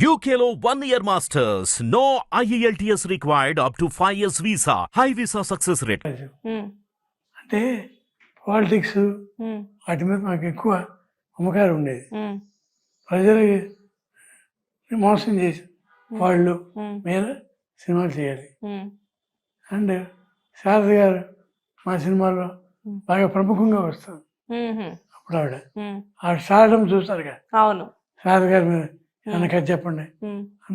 Year masters. No E IELTS required up to 5 years visa. High visa success rate. ఉమ్, అంటే politics ఉమ్, వాటి మీద మాకు ఎక్కువ అమ్మకాలు ఉండేది. ఉమ్, ప్రజలకి మోసం చేసి వాళ్ళు ఉమ్, మీద సినిమాలు చేయాలి. అండ్ శారద గారు మా సినిమాలో Hmm. బాగా ప్రముఖంగా వస్తుంది ఉమ్, అప్పుడు ఆవిడ. ఆవిడ స్టార్డం చూస్తారు కదా అవును. శారద గారి మీద కథ చెప్పండి.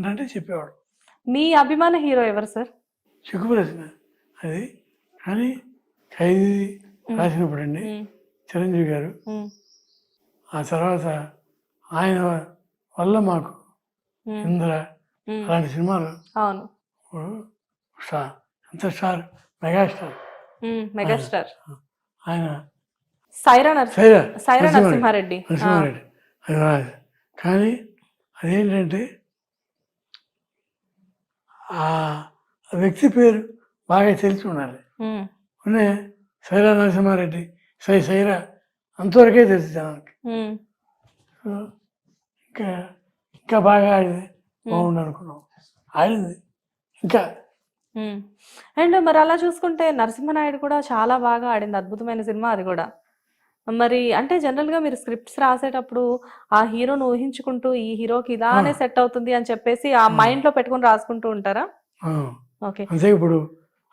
అంటే చెప్పేవాడు. మీ అభిమాన హీరో ఎవరు సార్? చిక్కు ప్రశ్న అది కానీ ఖైదీ రాసినప్పుడు అండి చిరంజీవి గారు. ఆ తర్వాత ఆయన వల్ల మాకు ఇంద్ర అలాంటి సినిమాలు అవును. స్టార్. అంత స్టార్? మెగాస్టార్. మెగాస్టార్. ఆయన. సైరా నరసింహ సైరా. సైరా నరసింహారెడ్డి. నరసింహారెడ్డి. కానీ అదేంటంటే ఆ వ్యక్తి పేరు బాగా తెలిసి ఉండాలి. ఉమ్, ఉన్నే సైరా నరసింహారెడ్డి సై సైరా అంతవరకే తెలుసు జనానికి ఇంకా ఇంకా బాగా ఆడింది. బాగుండు అనుకున్నాం ఆడింది. ఇంకా. అండ్ మరి అలా చూసుకుంటే నరసింహనాయుడు కూడా చాలా బాగా ఆడింది. అద్భుతమైన సినిమా అది కూడా. మరి అంటే జనరల్గా మీరు స్క్రిప్ట్స్ రాసేటప్పుడు ఆ హీరోను ఊహించుకుంటూ ఈ హీరోకి ఇలానే సెట్ అవుతుంది అని చెప్పేసి ఆ మైండ్లో పెట్టుకుని రాసుకుంటూ ఉంటారా? ఓకే. అంతే ఇప్పుడు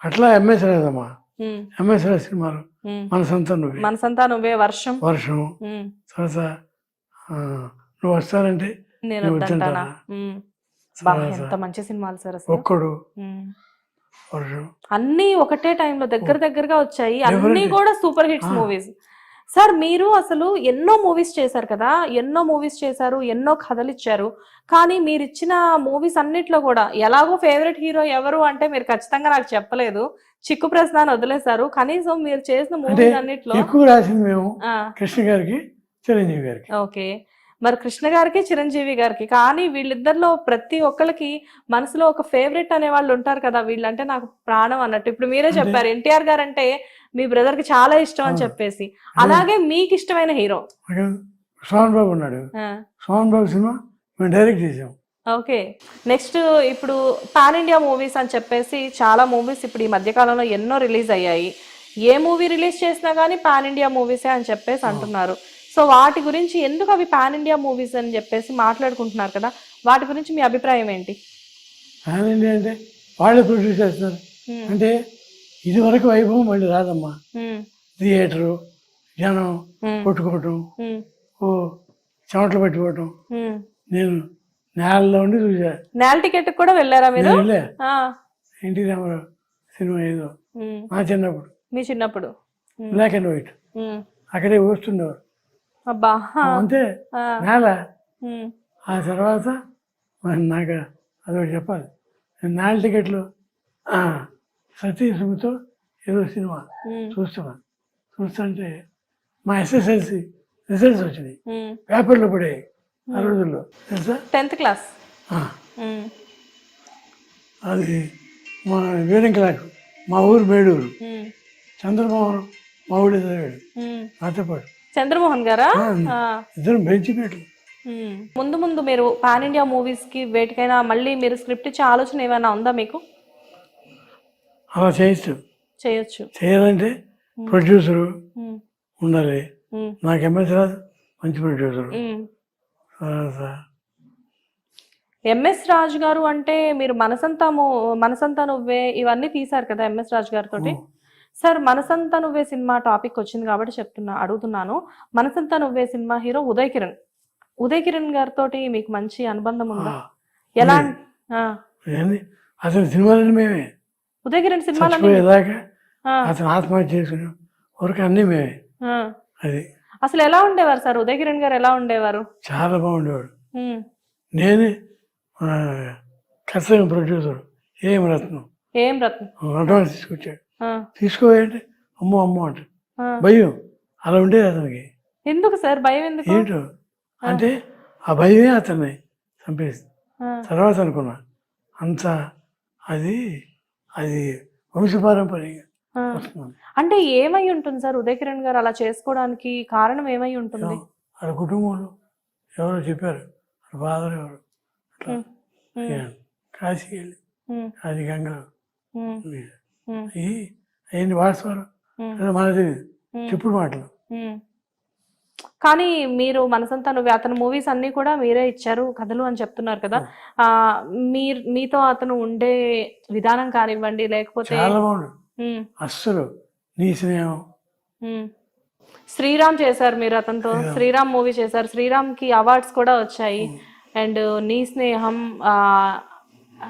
అట్లా ఎంఎస్ రాదమ్మా. ఎంఎస్ రాజ్ సినిమాలు. ఉమ్. మన సొంత నువ్వే. మనసంతా నువ్వే వర్షం. వర్షం. తర్వాత నువ్వు వస్తానంటే నేను వద్దంటానా? ఎంత మంచి సినిమాలు సార్ ఒక్కడు. వర్షం. అన్నీ ఒకటే టైంలో దగ్గర దగ్గరగా వచ్చాయి. అన్నీ. కూడా సూపర్ హిట్స్. మూవీస్. సార్ మీరు అసలు ఎన్నో మూవీస్ చేశారు కదా ఎన్నో మూవీస్ చేశారు ఎన్నో కథలు ఇచ్చారు కానీ మీరు ఇచ్చిన మూవీస్ అన్నిట్లో కూడా ఎలాగో ఫేవరెట్ హీరో ఎవరు అంటే మీరు ఖచ్చితంగా నాకు చెప్పలేదు చిక్కు ప్రశ్న వదిలేశారు కనీసం మీరు చేసిన మూవీస్ అన్నిట్లో ఎక్కువ రాసింది మేము ఆ, కృష్ణ గారికి చిరంజీవి గారికి. ఓకే. మరి కృష్ణ గారికి చిరంజీవి గారికి. కానీ వీళ్ళిద్దరిలో ప్రతి ఒక్కరికి మనసులో ఒక ఫేవరెట్ అనే వాళ్ళు ఉంటారు కదా వీళ్ళంటే నాకు ప్రాణం అన్నట్టు. ఇప్పుడు మీరే చెప్పారు ఎన్టీఆర్ గారు అంటే మీ బ్రదర్కి చాలా ఇష్టం అని. చెప్పేసి. అలాగే మీకు ఇష్టమైన హీరో? సోహన్ బాబు ఉన్నాడు. సోహన్ బాబు సినిమా మేము డైరెక్ట్ చేసాం. ఓకే. నెక్స్ట్ ఇప్పుడు పాన్ ఇండియా మూవీస్ అని చెప్పేసి చాలా మూవీస్ ఇప్పుడు ఈ మధ్య కాలంలో ఎన్నో రిలీజ్ అయ్యాయి. ఏ మూవీ రిలీజ్ చేసినా కానీ పాన్ ఇండియా మూవీసే అని చెప్పేసి అంటున్నారు. సో వాటి గురించి ఎందుకు అవి పాన్ ఇండియా మూవీస్ అని చెప్పేసి మాట్లాడుకుంటున్నారు కదా? వాటి గురించి మీ అభిప్రాయం ఏంటి? ఫ్యాన్ ఇండియా అంటే వాళ్ళే ప్రొడ్యూస్ Hmm. అంటే ఇది వరకు వైభవం మళ్ళీ రాదమ్మా. థియేటరు జనం కొట్టుకోవటం ఓ చెమటలు పెట్టుకోవటం. నేను నేలలో ఉండి చూసా. నేల టికెట్ కూడా వెళ్ళారా మీరు? ఎన్టీ రామారావు సినిమా ఏదో. మా చిన్నప్పుడు. మీ చిన్నప్పుడు. Black and white. అక్కడే వస్తుండేవారు అబ్బా అంతే నేల. ఆ తర్వాత నాకు అదొకటి చెప్పాలి. నేల టికెట్లు ఆ, సతీ సుమితో ఏదో సినిమా చూస్తున్నాను చూస్తుంటే మా ఎస్ఎస్ఎల్సి రిజల్ట్స్ వచ్చినాయి. పేపర్లో పడాయి ఆ రోజుల్లో తెలుసా? Tenth class. అది మా వీరంకలాకు మా ఊరు మేడూరు. చంద్రమోహన్ మా ఊళ్ళో చదివాడు. నాతో పాటు. చంద్రమోహన్ గారా? ఇద్దరం ఉమ్. ముందు ముందు మీరు పాన్ ఇండియా మూవీస్కి వేటికైనా మళ్ళీ మీరు స్క్రిప్ట్ ఇచ్చే ఆలోచన ఏమైనా ఉందా మీకు? చేయొచ్చు చేయొచ్చు. చేయాలంటే ప్రొడ్యూసరు ఉండాలి. నాకు ఎంఎస్ రాజు మంచి ప్రొడ్యూసరు ఎంఎస్ రాజు గారు అంటే మీరు మనసంతా మనసంతా నువ్వే ఇవన్నీ తీశారు కదా ఎంఎస్ రాజు గారితో సార్ మనసంతా నువ్వే సినిమా టాపిక్ వచ్చింది కాబట్టి చెప్తున్నా అడుగుతున్నాను. Manasantha Nuvve cinema hero Uday Kiran. Uday Kiran గారితో మీకు మంచి అనుబంధం ఉందా? ఎలా అతని సినిమాలని మేమే. ఉదయ్ కిరణ్ అతను ఆత్మహత్య చేసుకుని అన్నీ మేమే. అది. అసలు ఎలా ఉండేవారు సార్? ఉదయ్ కిరణ్ గారు ఎలా ఉండేవారు? చాలా బాగుండేవాడు. నేనే కర్తవ్యం ప్రొడ్యూసర్ ఏం రత్నం. ఏం రత్నం. అడ్వాన్స్ తీసుకొచ్చాడు. తీసుకోవాలంటే అమ్మో అమ్మో అంట. భయం. అలా ఉండేది అతనికి. ఎందుకు సార్? భయం ఎందుకు? ఏంటో? అంటే ఆ భయమే అతన్ని చంపేసింది తర్వాత అనుకున్నా. అంత అది అది వంశపారంపర్యంగా అంటే ఏమై ఉంటుంది సార్? ఉదయ్ కిరణ్ గారు అలా చేసుకోవడానికి కారణం ఏమై ఉంటుంది? వాళ్ళ కుటుంబంలో ఎవరో చెప్పారు. ఫాదర్ ఎవరు. అట్లా. కాశీకి వెళ్ళి అది గంగలో ఉమ్, వీడు. ఉమ్, అయ్యి అయ్యింది వాస్తవాలు ఉమ్, అది మనకు తెలియదు ఉమ్. చెప్పుడు మాటలు. కానీ మీరు మనసంతా నువ్వు అతని మూవీస్ అన్ని కూడా మీరే ఇచ్చారు కథలు అని చెప్తున్నారు కదా. ఆ మీరు మీతో అతను ఉండే విధానం కానివ్వండి లేకపోతే చాలా బాగుండు. ఉమ్, అస్సలు నీ స్నేహం. శ్రీరామ్ చేశారు మీరు అతనితో. శ్రీరామ్. మూవీ చేశారు. శ్రీరామ్కి అవార్డ్స్ కూడా వచ్చాయి. అండ్ నీ స్నేహం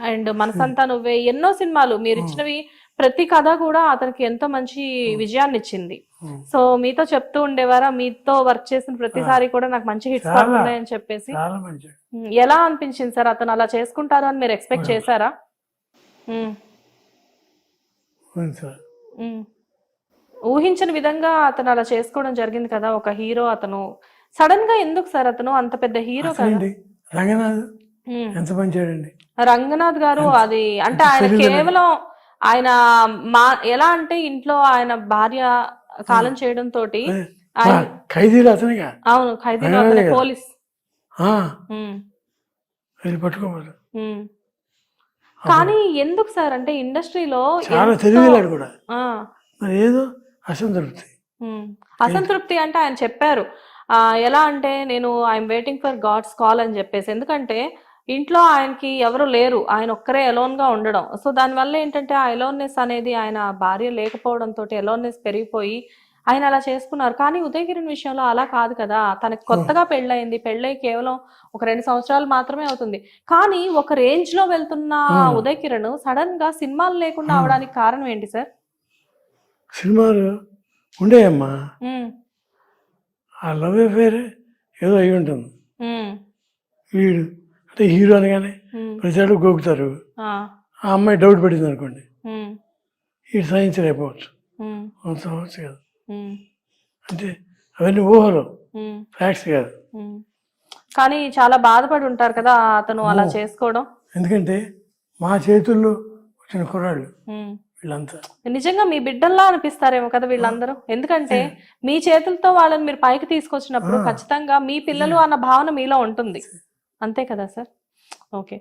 అండ్ మనసంతా నువ్వే. ఎన్నో సినిమాలు. మీరు ఇచ్చినవి ప్రతి కథ కూడా అతనికి ఎంతో మంచి విజయాన్ని ఇచ్చింది ఉమ్. సో మీతో చెప్తూ ఉండేవారా? మీతో వర్క్ చేసిన ప్రతిసారి కూడా నాకు మంచి హిట్స్. పడుతున్నాయని చెప్పేసి. ఎలా అనిపించింది సార్? అతను అలా చేసుకుంటారు అని మీరు ఎక్స్పెక్ట్ చేశారా. ఊహించని విధంగా అతను అలా చేసుకోవడం జరిగింది కదా ఒక హీరో అతను. సడన్గా ఎందుకు సార్ అతను? అంత పెద్ద హీరో రంగనాథ్. ఎంత రంగనాథ్ గారు అది అంటే ఆయన. కేవలం ఆయన మా ఎలా అంటే ఇంట్లో ఆయన భార్య కాలం చేయడం తోటి ఖైదీలు అతనిగా? అవును ఖైదీలో కదా. పోలీస్. కానీ ఎందుకు సార్? అంటే ఇండస్ట్రీలో చాలా కూడా. మరి ఏదో అసంతృప్తి. అసంతృప్తి అంటే ఆయన చెప్పారు. ఎలా అంటే నేను I'm waiting for God's call అని చెప్పేసి. ఎందుకంటే ఇంట్లో ఆయనకి ఎవరు లేరు. ఆయన ఒక్కరే alone గా ఉండడం. సో దానివల్ల ఏంటంటే ఆ ఎలోన్నెస్ అనేది ఆయన భార్య లేకపోవడం తోటి ఎలోన్నెస్ పెరిగిపోయి ఆయన అలా చేసుకున్నారు. కానీ ఉదయగిరిన్ విషయంలో అలా కాదు కదా. తనకి కొత్తగా పెళ్ళయింది. పెళ్ళై కేవలం ఒక రెండు సంవత్సరాలు మాత్రమే అవుతుంది. కానీ ఒక రేంజ్లో వెళ్తున్న. ఉదయ్ కిరణ్ సడన్గా సినిమాలు లేకుండా. అవడానికి కారణం ఏంటి సార్ సినిమాలు ఉండేయమ్మా ఆ లవ్ అఫేర్ ఏదో అయి ఉంటుంది. వీడు అంటే హీరో అనగానే ప్రతిసారి గోకుతారు. ఆ, అమ్మాయి డౌట్ పడింది అనుకోండి. సాధించలేకపోవచ్చు ఉమ్, అవసరం అవ్వచ్చు కాదు అంటే అవన్నీ ఊహలు. ఫ్యాక్ట్స్ కాదు. కానీ చాలా బాధపడి ఉంటారు కదా అతను అలా. చేసుకోవడం. ఎందుకంటే మా చేతుల్లో వచ్చిన కుర్రాళ్ళు. వీళ్ళంతా. నిజంగా మీ బిడ్డల్లా అనిపిస్తారేమో కదా వీళ్ళందరూ. ఎందుకంటే మీ చేతులతో వాళ్ళని మీరు పైకి తీసుకొచ్చినప్పుడు. ఖచ్చితంగా మీ పిల్లలు అన్న భావన మీలో ఉంటుంది. అంతే కదా సార్? ఓకే.